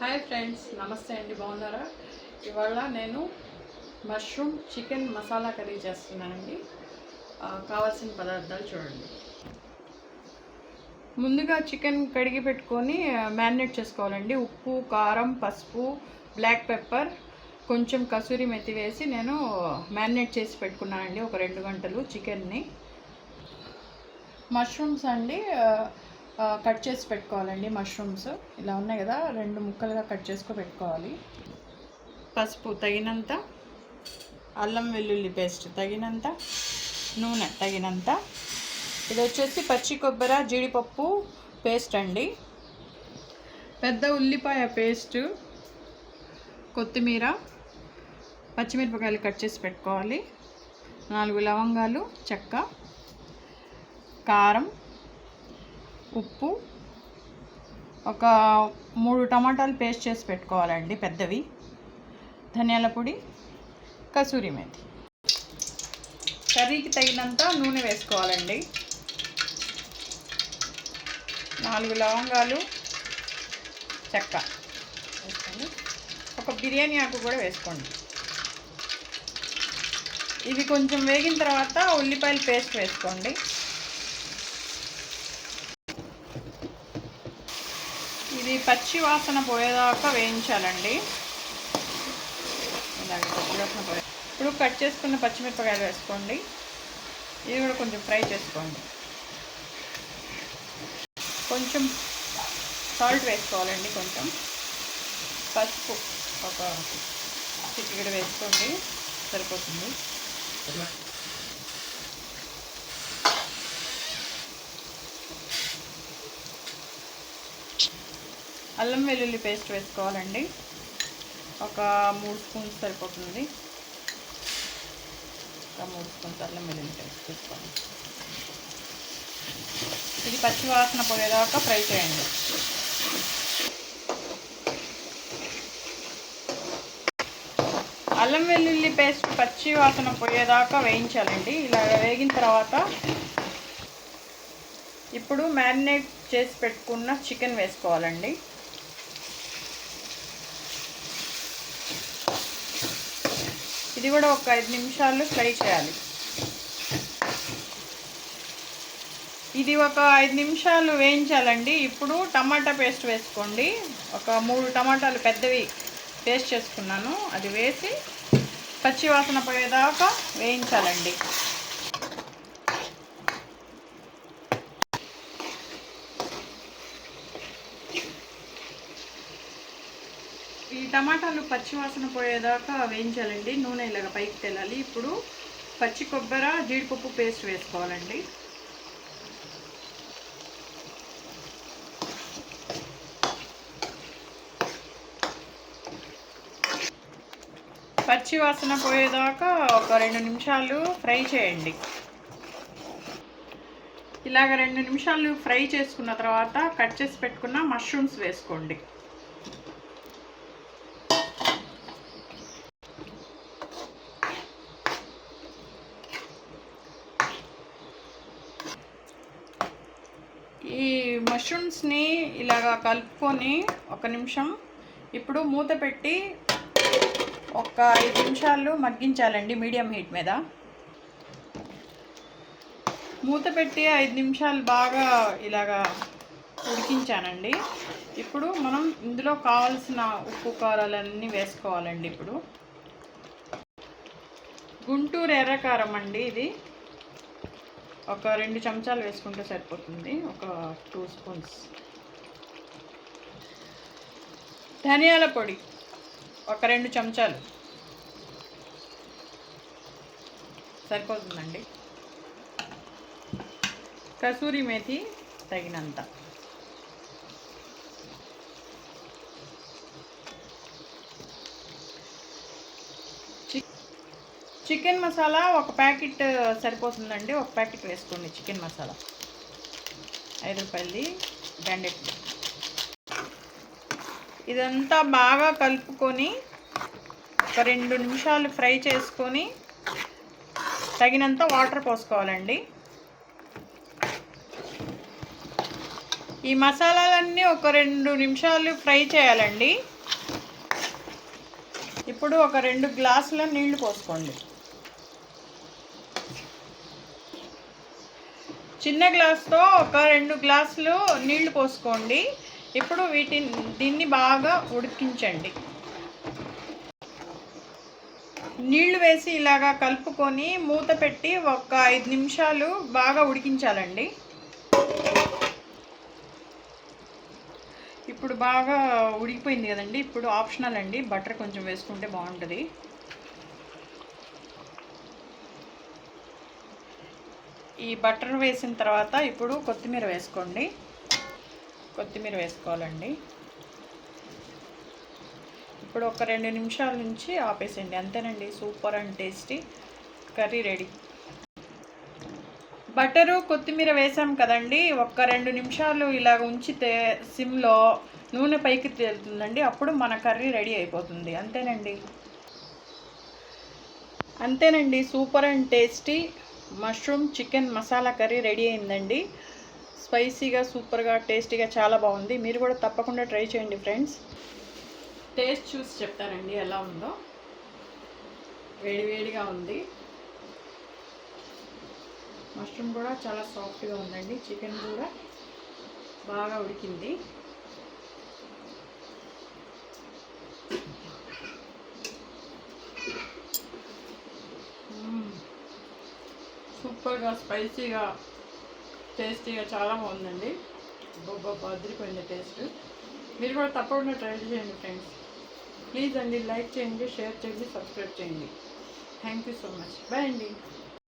Hi friends నమస్తే అండి బాగున్నారా? ఇవాళ నేను మష్రూమ్ చికెన్ మసాలా కర్రీ చేస్తున్నానండి. కావాల్సిన పదార్థాలు చూడండి. ముందుగా చికెన్ కడిగి పెట్టుకొని మ్యారినేట్ చేసుకోవాలండి. ఉప్పు కారం పసుపు బ్లాక్ పెప్పర్ కొంచెం కసూరి మెత్తి వేసి నేను మ్యారినేట్ చేసి పెట్టుకున్నానండి ఒక రెండు గంటలు చికెన్ని. మష్రూమ్స్ అండి కట్ చేసి పెట్టుకోవాలండి మష్రూమ్స్ ఇలా ఉన్నాయి కదా రెండు ముక్కలుగా కట్ చేసుకొని పెట్టుకోవాలి. పసుపు తగినంత అల్లం వెల్లుల్లి పేస్ట్ తగినంత నూనె తగినంత. ఇది వచ్చేసి పచ్చి కొబ్బరి జీడిపప్పు పేస్ట్ అండి. పెద్ద ఉల్లిపాయ పేస్ట్ కొత్తిమీర పచ్చిమిరపకాయలు కట్ చేసి పెట్టుకోవాలి. నాలుగు లవంగాలు చెక్క కారం ఉప్పు ఒక మూడు టమాటాలు పేస్ట్ చేసి పెట్టుకోవాలండి పెద్దవి. ధనియాల పొడి కసూరి మేతి. కర్రీకి తగినంత నూనె వేసుకోవాలండి. నాలుగు లవంగాలు చెక్క వేసుకోండి. ఒక బిర్యానీ ఆకు కూడా వేసుకోండి. ఇవి కొంచెం వేగిన తర్వాత ఉల్లిపాయల పేస్ట్ వేసుకోండి. ఇది పచ్చి వాసన పోయేదాకా వేయించాలండి. పచ్చి వాసన పోయే ఇప్పుడు కట్ చేసుకున్న పచ్చిమిరపకాయలు వేసుకోండి. ఇది కూడా కొంచెం ఫ్రై చేసుకోండి. కొంచెం సాల్ట్ వేసుకోవాలండి కొంచెం. పసుపు ఒక చిటికెడు వేసుకోండి. సరిపోతుంది. అల్లం వెల్లుల్లి పేస్ట్ వేసుకోవాలండి. ఒక మూడు స్పూన్స్ సరిపోతుంది. ఒక మూడు స్పూన్స్ అల్లం వెల్లుల్లి పేస్ట్ వేసుకోండి. ఇది పచ్చి వాసన పోయేదాకా ఫ్రై చేయండి. అల్లం వెల్లుల్లి పేస్ట్ పచ్చి వాసన పోయేదాకా వేయించాలండి. ఇలా వేగిన తర్వాత ఇప్పుడు మ్యారినేట్ చేసి పెట్టుకున్న చికెన్ వేసుకోవాలండి. ఇది కూడా ఒక ఐదు నిమిషాలు ఫ్రై చేయాలి. ఇది ఒక ఐదు నిమిషాలు వేయించాలండి. ఇప్పుడు టమాటా పేస్ట్ వేసుకోండి. ఒక మూడు టమాటాలు పెద్దవి పేస్ట్ చేసుకున్నాను. అది వేసి పచ్చివాసన పోయేదాకా వేయించాలండి. ఈ టమాటాలు పచ్చివాసన పోయేదాకా వేయించాలండి. నూనె ఇలాగ పైకి తెలాలి ఇప్పుడు పచ్చి కొబ్బరి జీడిపప్పు పేస్ట్ వేసుకోవాలండి. పచ్చి వాసన పోయేదాకా ఒక రెండు నిమిషాలు ఫ్రై చేయండి. ఇలాగ రెండు నిమిషాలు ఫ్రై చేసుకున్న తర్వాత కట్ చేసి పెట్టుకున్న మష్రూమ్స్ వేసుకోండి ఈ మష్రూమ్స్ని ఇలాగా కలుపుకొని ఒక నిమిషం ఇప్పుడు మూత పెట్టి ఒక ఐదు నిమిషాలు మగ్గించాలండి మీడియం హీట్ మీద. మూత పెట్టి ఐదు నిమిషాలు బాగా ఇలాగా ఉడికించానండి. ఇప్పుడు మనం ఇందులో కావాల్సిన ఉప్పు కారాలన్నీ వేసుకోవాలండి ఇప్పుడు. గుంటూరు ఎర్రకారం అండి ఇది. ఒక రెండు చెంచాలు వేసుకుంటే సరిపోతుంది. ఒక టూ స్పూన్స్ ధనియాల పొడి ఒక రెండు చెంచాలు. సరిపోతుందండి. కసూరి మేతి తగినంత. చికెన్ మసాలా ఒక ప్యాకెట్ సరిపోతుందండి. ఒక ప్యాకెట్ వేసుకోండి చికెన్ మసాలా. ఐదు రూపాయలది బ్రాండెడ్ ఇదంతా బాగా కలుపుకొని ఒక రెండు నిమిషాలు ఫ్రై చేసుకొని తగినంత వాటర్ పోసుకోవాలండి. ఈ మసాలాలన్నీ ఒక రెండు నిమిషాలు ఫ్రై చేయాలండి. ఇప్పుడు ఒక రెండు గ్లాసుల నీళ్ళు పోసుకోండి. చిన్న గ్లాస్తో ఒక రెండు గ్లాసులు నీళ్ళు పోసుకోండి. ఇప్పుడు వీటిని దీన్ని బాగా ఉడికించండి. నీళ్ళు వేసి ఇలాగా కలుపుకొని మూత పెట్టి ఒక ఐదు నిమిషాలు బాగా ఉడికించాలండి. ఇప్పుడు బాగా ఉడికిపోయింది కదండి. ఇప్పుడు ఆప్షనల్ అండి. బటర్ కొంచెం వేసుకుంటే బాగుంటుంది. ఈ బటర్ వేసిన తర్వాత ఇప్పుడు కొత్తిమీర వేసుకోండి. కొత్తిమీర వేసుకోవాలండి. ఇప్పుడు ఒక రెండు నిమిషాల నుంచి ఆపేసేయండి. అంతేనండి super and tasty curry ready. Butter కొత్తిమీర వేసాం కదండి. ఒక రెండు నిమిషాలు ఇలా ఉంచితే సిమ్లో నూనె పైకి తేలుతుందండి. అప్పుడు మన కర్రీ రెడీ అయిపోతుంది. అంతేనండి. అంతేనండి super and tasty mushroom chicken masala curry ready అయిందండి. స్పైసీగా సూపర్గా టేస్టీగా చాలా బాగుంది. మీరు కూడా తప్పకుండా ట్రై చేయండి ఫ్రెండ్స్. టేస్ట్ చూసి చెప్తానండి ఎలా ఉందో. వేడివేడిగా ఉంది. మష్రూమ్ కూడా చాలా సాఫ్ట్గా ఉందండి. చికెన్ కూడా బాగా ఉడికింది. సూపర్గా స్పైసీగా టేస్టీగా చాలా బాగుందండి. బాబా అదిరిపోయింది టేస్ట్. మీరు కూడా తప్పకుండా ట్రై చేయండి ఫ్రెండ్స్. ప్లీజ్ అండి లైక్ చేయండి షేర్ చేయండి సబ్స్క్రైబ్ చేయండి. Thank you so much. Bye అండి.